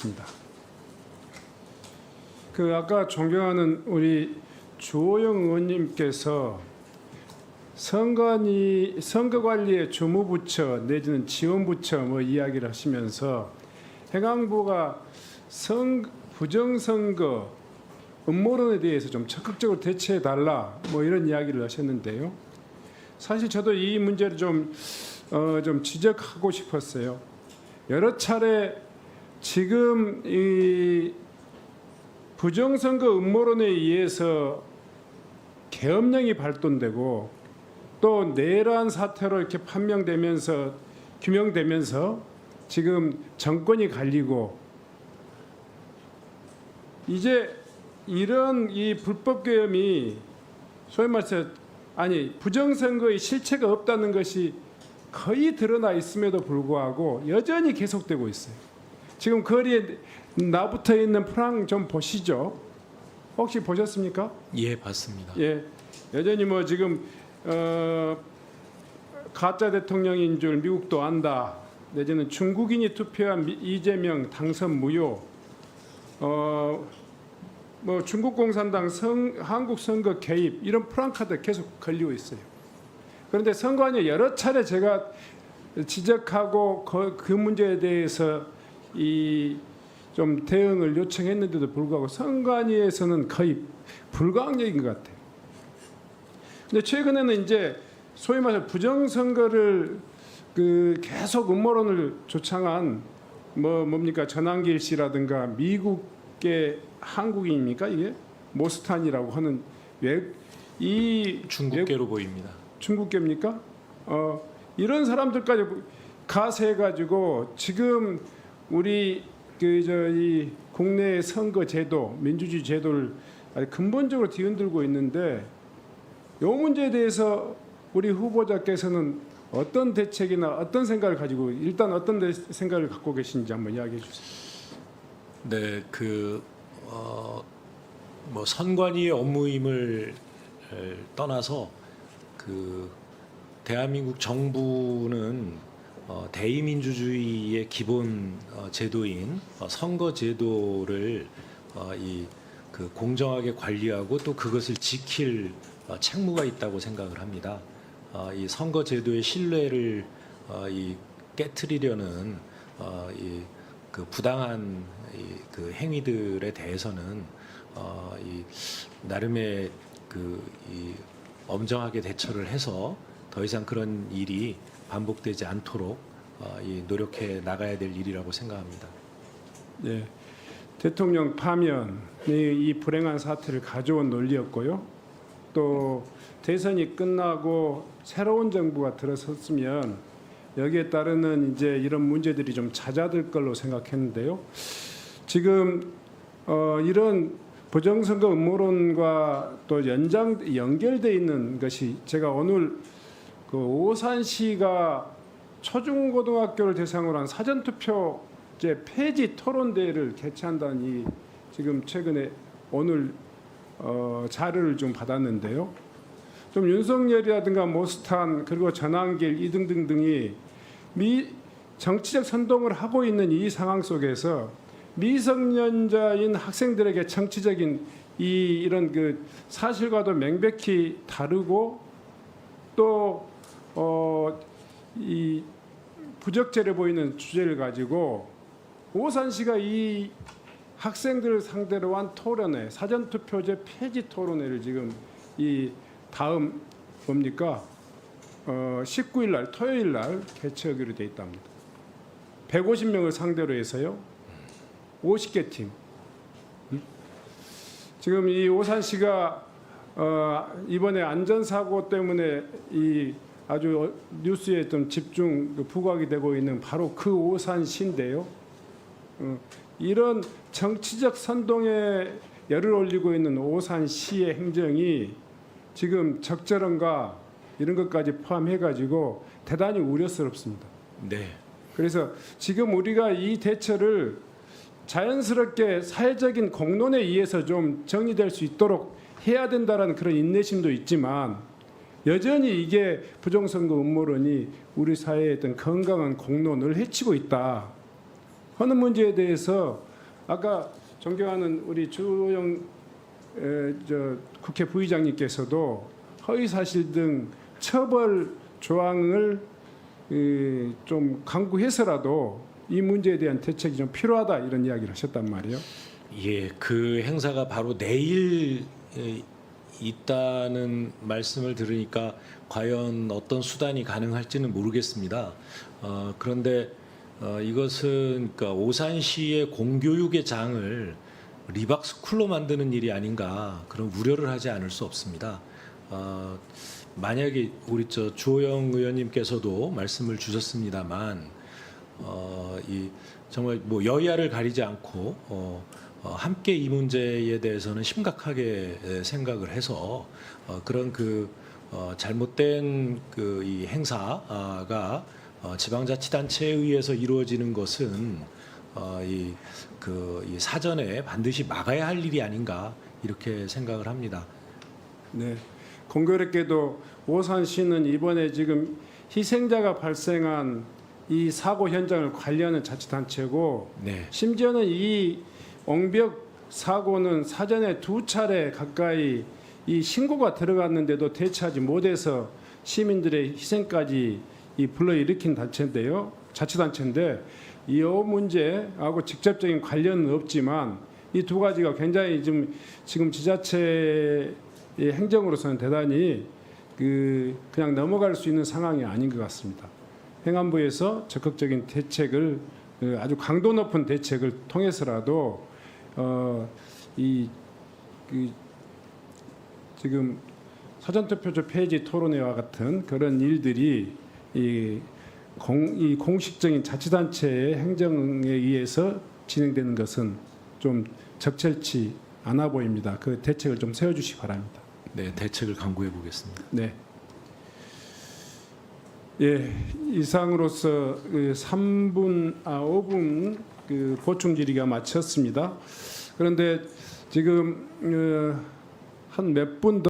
있습니다. 그 아까 존경하는 우리 주호영 의원님께서 선관위 선거관리의 주무부처 내지는 지원부처 뭐 이야기를 하시면서 행안부가 선 부정선거 음모론에 대해서 좀 적극적으로 대처해 달라 뭐 이런 이야기를 하셨는데요. 사실 저도 이 문제를 좀, 어, 좀 지적하고 싶었어요. 여러 차례 지금 이 부정선거 음모론에 의해서 계엄령이 발동되고 또 내란 사태로 이렇게 판명되면서 규명되면서 지금 정권이 갈리고 이제 이런 이 불법 계엄이 소위 말해서 아니 부정선거의 실체가 없다는 것이 거의 드러나 있음에도 불구하고 여전히 계속되고 있어요. 지금 거리에 나붙어 있는 프랑 좀 보시죠. 혹시 보셨습니까? 예, 봤습니다. 예, 여전히 뭐 지금 어, 가짜 대통령인 줄 미국도 안다. 내지는 중국인이 투표한 미- 이재명 당선 무효. 어, 뭐 중국 공산당 성, 한국 선거 개입 이런 프랑카드 계속 걸리고 있어요. 그런데 선관위 여러 차례 제가 지적하고 그, 그 문제에 대해서 이 좀 대응을 요청했는데도 불구하고 선관위에서는 거의 불가항력인 것 같아요. 근데 최근에는 이제 소위 말해서 부정선거를 그 계속 음모론을 조창한 뭐 뭡니까 전환길 씨라든가 미국계 한국인입니까 이게 모스탄이라고 하는 외이 중국계로 보입니다. 중국계입니까? 어, 이런 사람들까지 가세해 가지고 지금 우리 그 저희 국내 선거 제도, 민주주의 제도를 근본적으로 뒤흔들고 있는데 이 문제에 대해서 우리 후보자께서는 어떤 대책이나 어떤 생각을 가지고 일단 어떤 대- 생각을 갖고 계신지 한번 이야기해 주세요. 네, 그 어, 뭐 선관위의 업무임을 에, 떠나서 그 대한민국 정부는 어, 대의민주주의의 기본 어, 제도인 어, 선거 제도를 어, 이그 공정하게 관리하고 또 그것을 지킬 어, 책무가 있다고 생각을 합니다. 어, 이 선거 제도의 신뢰를 어, 이 깨트리려는 어, 이그 부당한 이그 행위들에 대해서는 어, 이 나름의 그이 엄정하게 대처를 해서 더 이상 그런 일이 반복되지 않도록 어, 이 노력해 나가야 될 일이라고 생각합니다. 예, 대통령 파면이 이 불행한 사태를 가져온 논리였고요. 또 대선이 끝나고 새로운 정부가 들어섰으면 여기에 따르는 이제 이런 문제들이 좀 잦아들 걸로 생각했는데요. 지금 어, 이런 부정선거 음모론과 또 연장 연결돼 있는 것이 제가 오늘 그 오산시가 초중고등학교를 대상으로 한 사전투표제 폐지 토론대회를 개최한다는 이 지금 최근에 오늘 어, 자료를 좀 받았는데요. 좀 윤석열이라든가 모스탄 그리고 전환길 이 등등 등이 미 정치적 선동을 하고 있는 이 상황 속에서 미성년자인 학생들에게 정치적인 이 이런 그 사실과도 명백히 다르고 또어이 부적절해 보이는 주제를 가지고 오산시가 이 학생들을 상대로 한 토론회 사전투표제 폐지 토론회를 지금 이 다음 뭡니까 어 19일 날 토요일 날 개최하기로 돼 있답니다. 150명을 상대로 해서요. 50개 팀. 음? 지금 이 오산시가 어 이번에 안전사고 때문에 이 아주 어, 뉴스에 좀 집중 그 부각이 되고 있는 바로 그 오산시인데요. 어, 이런 정치적 선동에 열을 올리고 있는 오산시의 행정이 지금 적절한가 이런 것까지 포함해 가지고 대단히 우려스럽습니다. 네, 그래서 지금 우리가 이 대처를 자연스럽게 사회적인 공론에 의해서 좀 정리될 수 있도록 해야 된다라는 그런 인내심도 있지만 여전히 이게 부정선거 음모론이 우리 사회의 어떤 건강한 공론을 해치고 있다 하는 문제에 대해서 아까 존경하는 우리 주호영 국회 부의장님께서도 허위 사실 등 처벌 조항을 이, 좀 강구해서라도 이 문제에 대한 대책이 좀 필요하다 이런 이야기를 하셨단 말이에요. 예, 그 행사가 바로 내일 에, 있다는 말씀을 들으니까 과연 어떤 수단이 가능할지는 모르겠습니다. 어, 그런데 어, 이것은 그러니까 오산시의 공교육의 장을 리박스쿨로 만드는 일이 아닌가 그런 우려를 하지 않을 수 없습니다. 어, 만약에 우리 저 주호영 의원님께서도 말씀을 주셨습니다만 어, 이 정말 뭐 여야를 가리지 않고 어, 어, 함께 이 문제에 대해서는 심각하게 에, 생각을 해서 어, 그런 그 어, 잘못된 그 이 행사가 어, 지방자치단체에 의해서 이루어지는 것은 어, 이, 그, 이 사전에 반드시 막아야 할 일이 아닌가 이렇게 생각을 합니다. 네. 공교롭게도 오산시는 이번에 지금 희생자가 발생한 이 사고 현장을 관리하는 자치단체고 네, 심지어는 이 옹벽 사고는 사전에 두 차례 가까이 이 신고가 들어갔는데도 대처하지 못해서 시민들의 희생까지 이 불러일으킨 단체인데요. 자치단체인데 이 문제하고 직접적인 관련은 없지만 이 두 가지가 굉장히 지금 지금 지자체의 행정으로서는 대단히 그 그냥 넘어갈 수 있는 상황이 아닌 것 같습니다. 행안부에서 적극적인 대책을 그 아주 강도 높은 대책을 통해서라도 어이 그 지금 사전투표제 폐지 토론회와 같은 그런 일들이 이, 공, 이 공식적인 자치단체의 행정에 의해서 진행되는 것은 좀 적절치 않아 보입니다. 그 대책을 좀 세워주시기 바랍니다. 네 대책을 강구해 보겠습니다. 네. 예, 이상으로서 그 3분 아 5분 그 보충 질의가 마쳤습니다. 그런데 지금 어, 한몇 분 더